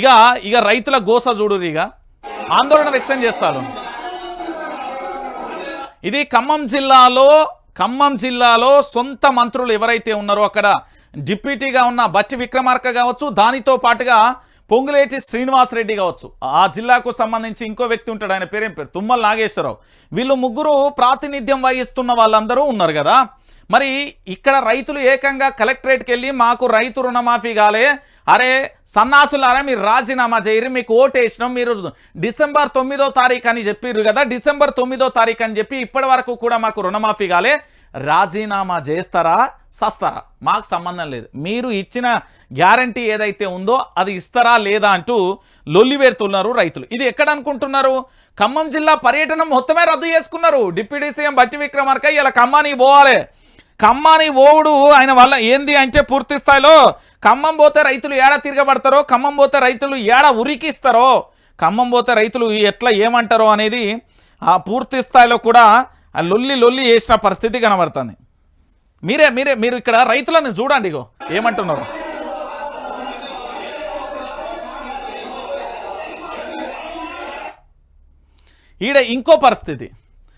ఇక ఇక రైతుల గోస చూడు ఇక. ఆందోళన వ్యక్తం చేస్తారు. ఇది ఖమ్మం జిల్లాలో ఖమ్మం జిల్లాలో సొంత మంత్రులు ఎవరైతే ఉన్నారో అక్కడ డిప్యూటీగా ఉన్న బట్టి విక్రమార్క కావచ్చు దానితో పాటుగా పొంగులేటి శ్రీనివాసరెడ్డి కావచ్చు. ఆ జిల్లాకు సంబంధించి ఇంకో వ్యక్తి ఉంటాడు ఆయన పేరేం పేరు? తుమ్మల నాగేశ్వరరావు. వీళ్ళు ముగ్గురు ప్రాతినిధ్యం వహిస్తున్న వాళ్ళందరూ ఉన్నారు కదా. మరి ఇక్కడ రైతులు ఏకంగా కలెక్టరేట్కి వెళ్ళి మాకు రైతు రుణమాఫీ కాలే అరే సన్నాసులారా మీరు రాజీనామా చేయరు మీకు ఓటు వేసినాం మీరు డిసెంబర్ తొమ్మిదో తారీఖు అని చెప్పిర్రు కదా డిసెంబర్ తొమ్మిదో తారీఖు అని చెప్పి ఇప్పటి వరకు కూడా మాకు రుణమాఫీ కాలే. రాజీనామా చేస్తారా సస్తారా? మాకు సంబంధం లేదు. మీరు ఇచ్చిన గ్యారంటీ ఏదైతే ఉందో అది ఇస్తారా లేదా అంటూ లొల్లివేరుతున్నారు రైతులు. ఇది ఎక్కడ అనుకుంటున్నారు? ఖమ్మం జిల్లా పర్యటన మొత్తమే రద్దు చేసుకున్నారు. డిప్యూటీ సీఎం బట్టి విక్రమార్క ఇలా ఖమ్మానికి పోవాలి. ఖమ్మాని ఓవుడు ఆయన వల్ల ఏంది అంటే పూర్తి స్థాయిలో ఖమ్మం పోతే రైతులు ఏడ తిరగబడతారో ఖమ్మం పోతే రైతులు ఏడ ఉరికిస్తారో ఖమ్మం పోతే రైతులు ఎట్లా ఏమంటారో అనేది ఆ పూర్తి స్థాయిలో కూడా ఆ లొల్లి లొల్లి చేసిన పరిస్థితి కనబడుతుంది. మీరే మీరే మీరు ఇక్కడ రైతులను చూడండి ఇగో ఏమంటున్నారు? ఈడ ఇంకో పరిస్థితి.